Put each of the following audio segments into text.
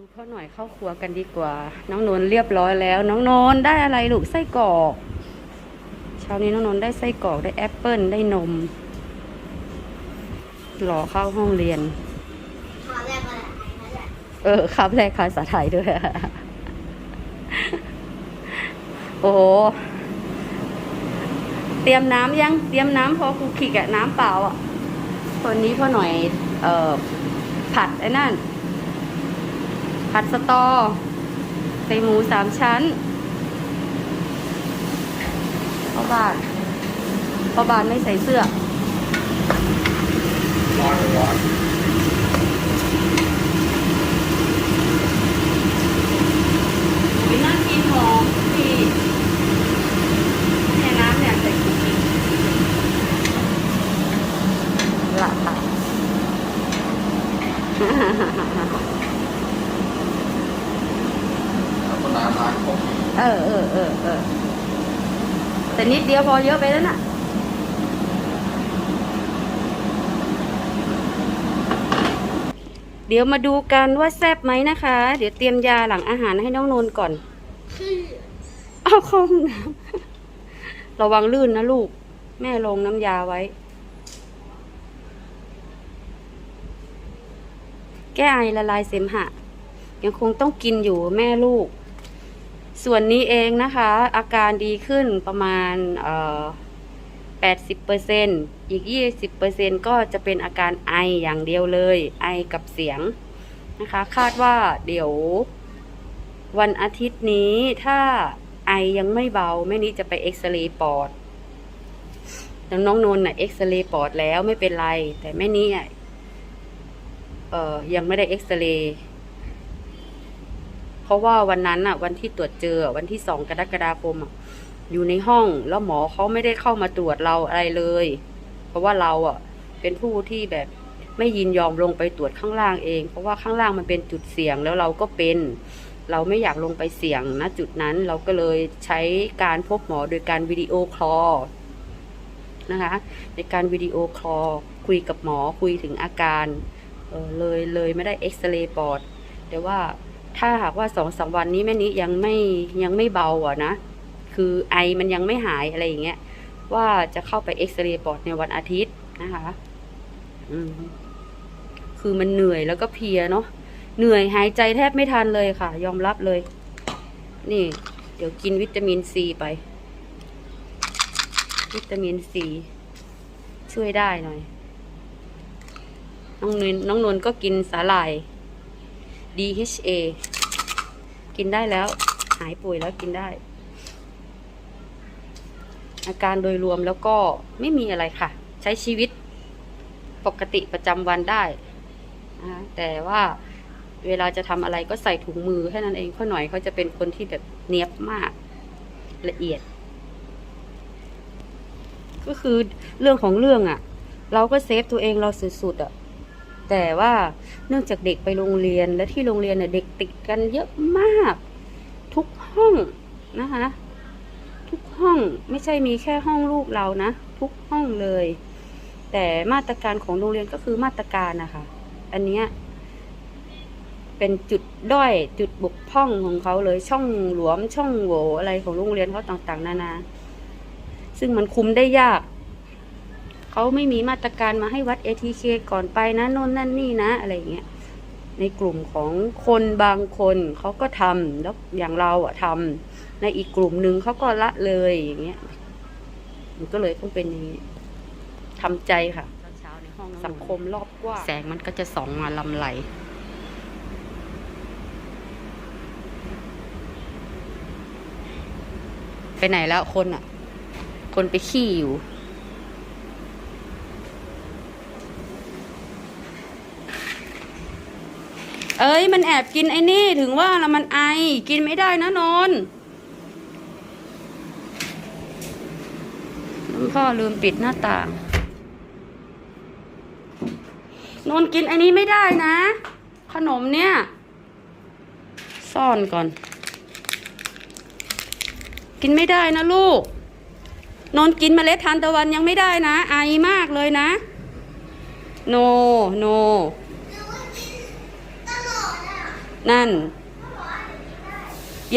ดูพ่อหน่อยเข้าครัวกันดีกว่า น้องนนท์เรียบร้อยแล้ว น้องนนท์ได้อะไรลูกไส้กรอกเช้านี้น้องนนท์ได้ไส้กรอกได้แอปเปิ้ลได้นมรอเข้าห้องเรียนขอแรกก็ได้นั่นแหละเออครับแรกภาษาไทยด้วย โอ้โห เตรียมน้ำยัง เตรียมน้ำพอครูขิกอะน้ำเปล่าอะคนนี้พ่อหน่อย เอ่อ ผัดไอ้นั่น ผัดสตอ ใส่หมูสามชั้นปอบาทปอบาทไม่ใส่เสื้อร้อนร้อน วิน่ากินหอมพี่ในน้ำเนี่ยใส่กุกิละค่ะ แล้วก็น้ำล้างของ เออเออเออเออแต่ นิดเดียวพอเยอะไปแล้วน่ะเดี๋ยวมาดูกันว่าแซ่บไหมนะคะ เดี๋ยวเตรียมยาหลังอาหารให้น้องนนท์ก่อนคือเอาเข้าห้องน้ำระวังลื่นนะลูก แม่ลงน้ำยาไว้ แก้ไอละลายเสมหะ ยังคงต้องกินอยู่แม่ลูก ส่วนนี้เองนะคะ อาการดีขึ้นประมาณเอ่อ80%อีก20%ก็จะเป็นอาการไออย่างเดียวเลย ไอกับเสียงนะคะ คาดว่าเดี๋ยววันอาทิตย์นี้ถ้าไอยังไม่เบา แม่นี้จะไปเอ็กซเรย์ปอดน้องนนท์น่ะเอ็กซเรย์ปอดแล้วไม่เป็นไร แต่แม่นี้อะเอ่อยังไม่ได้เอ็กซเรย์ เพราะว่าวันนั้นอะ วันที่ตรวจเจอวันที่สองกรกฎาคมอะอยู่ในห้องแล้วหมอเขาไม่ได้เข้ามาตรวจเราอะไรเลย เพราะว่าเราอะ เป็นผู้ที่แบบไม่ยินยอมลงไปตรวจข้างล่างเอง เพราะว่าข้างล่างมันเป็นจุดเสี่ยงแล้วเราก็เป็น เราไม่อยากลงไปเสี่ยงนะจุดนั้นเราก็เลยใช้การพบหมอโดยการวิดีโอคอลนะคะในการวิดีโอคอลคุยกับหมอคุยถึงอาการเออเลยเลยไม่ได้เอ็กซเรย์ปอดแต่ว่า ถ้าหากว่าสองสามวันนี้แม่นี้ยังไม่ยังไม่เบาอะนะ คือไอมันยังไม่หายอะไรอย่างเงี้ย ว่าจะเข้าไปเอ็กซเรย์ปอดในวันอาทิตย์นะคะ อืมคือมันเหนื่อยแล้วก็เพียเนาะ เหนื่อยหายใจแทบไม่ทันเลยค่ะ ยอมรับเลย นี่ เดี๋ยวกินวิตามินซีไป วิตามินซีช่วยได้หน่อย น้องนนน้องนนก็กินสาหร่าย DHA กินได้แล้ว หายป่วยแล้วกินได้ อาการโดยรวมแล้วก็ไม่มีอะไรค่ะ ใช้ชีวิตปกติประจำวันได้นะแต่ว่าเวลาจะทำอะไรก็ใส่ถุงมือแค่นั้นเองพ่อหน่อยเขาจะเป็นคนที่แบบเนียบมากละเอียด ก็คือเรื่องของเรื่องอะ่ะ เราก็เซฟตัวเองเราสุดๆอะ่ะ แต่ว่าเนื่องจากเด็กไปโรงเรียนและที่โรงเรียนเนี่ยเด็กติดกันเยอะมาก ทุกห้องนะคะทุกห้องไม่ใช่มีแค่ห้องลูกเรานะ ทุกห้องเลย แต่มาตรการของโรงเรียนก็คือมาตรการนะคะอันเนี้ยเป็นจุดด้อยจุดบกพร่องของเขาเลยช่องหลวมช่องโหว่อะไรของโรงเรียนเขาต่างๆ นานา ซึ่งมันคุมได้ยาก เขาไม่มีมาตรการมาให้วัด ATK ก่อนไปนะโน่นนั่นนี่นะ อะไรอย่างเงี้ยในกลุ่มของคนบางคนเขาก็ทำแล้วอย่างเราอะทำในอีกกลุ่มหนึ่งเขาก็ละเลยอย่างเงี้ยมันก็เลยต้องเป็นอย่างนี้ทำใจค่ะสังคมรอบกว้างแสงมันก็จะส่องมาลำไหลไปไหนแล้วคนอะ คนไปขี้อยู่ เอ้ยมันแอบกินไอ้นี่ถึงว่าล้วมันไอ กินไม่ได้นะนนพ่อลืมปิดหน้าต่าง นนกินไอ้นี้ไม่ได้นะ ขนมเนี่ย ซ่อนก่อน กินไม่ได้นะลูก นนกินเมล็ดทานตะวันยังไม่ได้นะ ไอมากเลยนะ โน โน นั่น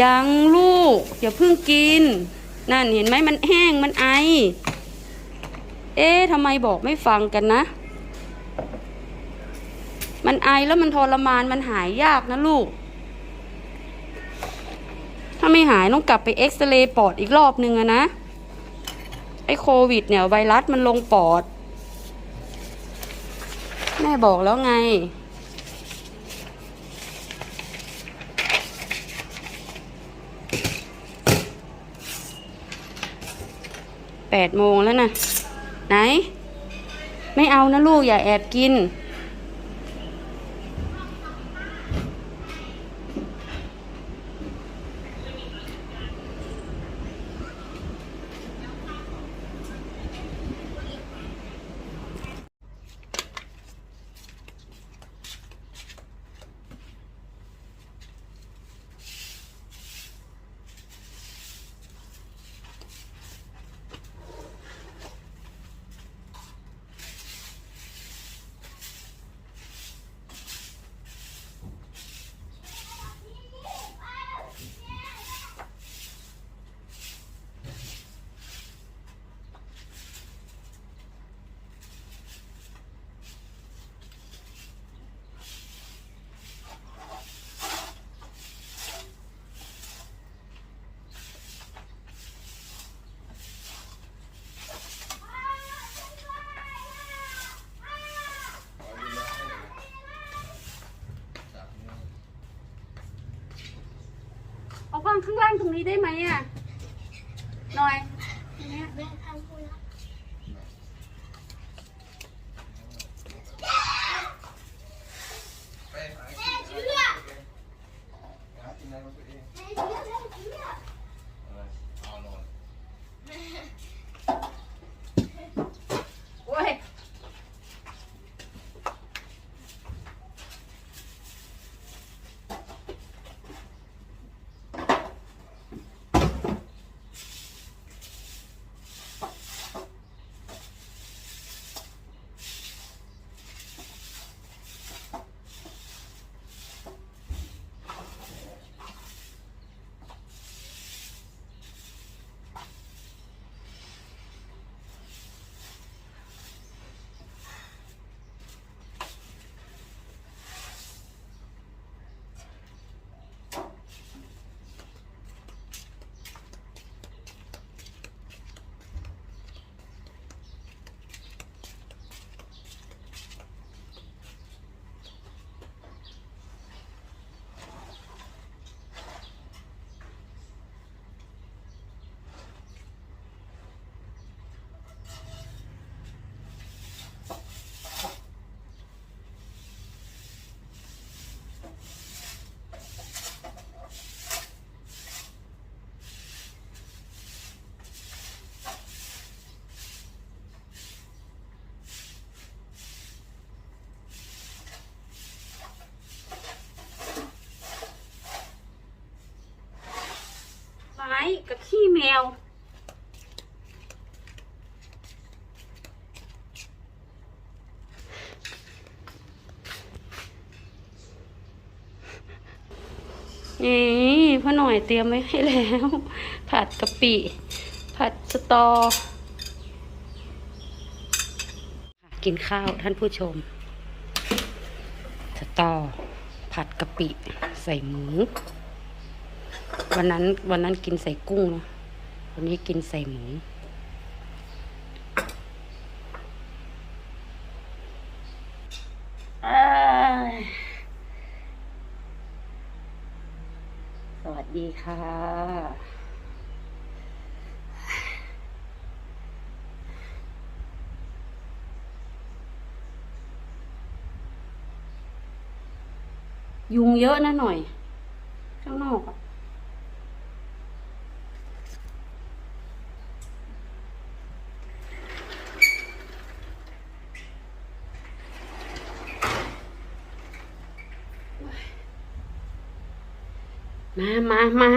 ยังลูก อย่าเพิ่งกิน นั่นเห็นไหมมันแห้งมันไอ เอ๊ะทำไมบอกไม่ฟังกันนะ มันไอแล้วมันทรมานมันหายยากนะลูก ถ้าไม่หายต้องกลับไปเอ็กซเรย์ปอดอีกรอบนึงอะนะ ไอโควิดเนี่ยไวรัสมันลงปอด แม่บอกแล้วไง แปดโมงแล้วนะไหน ไม่เอานะลูกอย่าแอบกิน เอา วางข้างล่างตรงนี้ได้ไหมอะหน่อยแม่ทำพูดแล้ว ไปหา แม่เชื่อ หากินอะไรของตัวเอง แม่เชื่อแม่เชื่อ อะไรเอานอน โอ้ย ไม้ กับขี้แมว นี่พ่อหน่อยเตรียมไว้ให้แล้ว ผัดกะปิ ผัดสตอ กินข้าวท่านผู้ชม สตอ ผัดกะปิ ใส่หมู วันนั้นวันนั้นกินใส่กุ้งนะวันนี้กินใส่หมูสวัสดีค่ะ ยุงเยอะนะหน่อย ข้างนอกอะ มามามา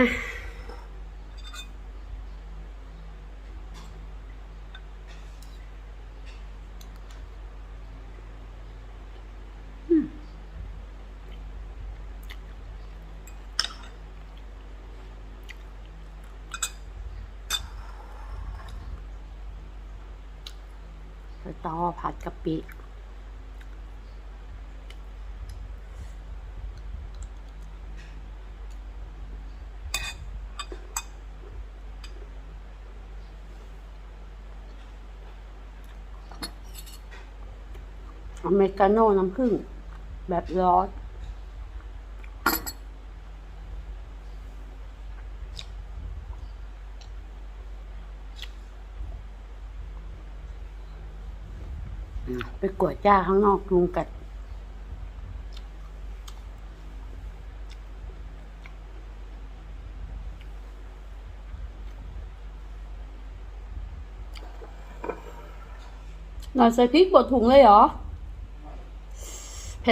ต่อผัดกะปิ อเมริกาโน่น้ำผึ้งแบบร้อนไปกวดจ้าข้างนอกยุงกัด หน่อยใส่พริกบดถุงเลยเหรอ เ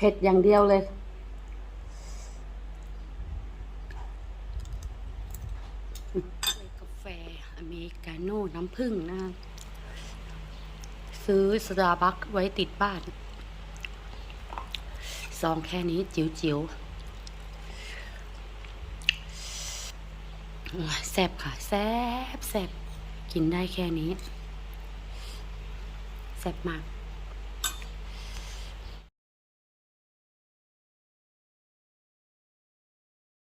เผ็ดอย่างเดียวเลย กาแฟอเมริกาโน่น้ำผึ้งนะ ซื้อสตาร์บัคไว้ติดบ้านซองแค่นี้จิ๋วๆโอ้ยแซ่บค่ะ แซ่บแซ่บกินได้แค่นี้ แซ่บมาก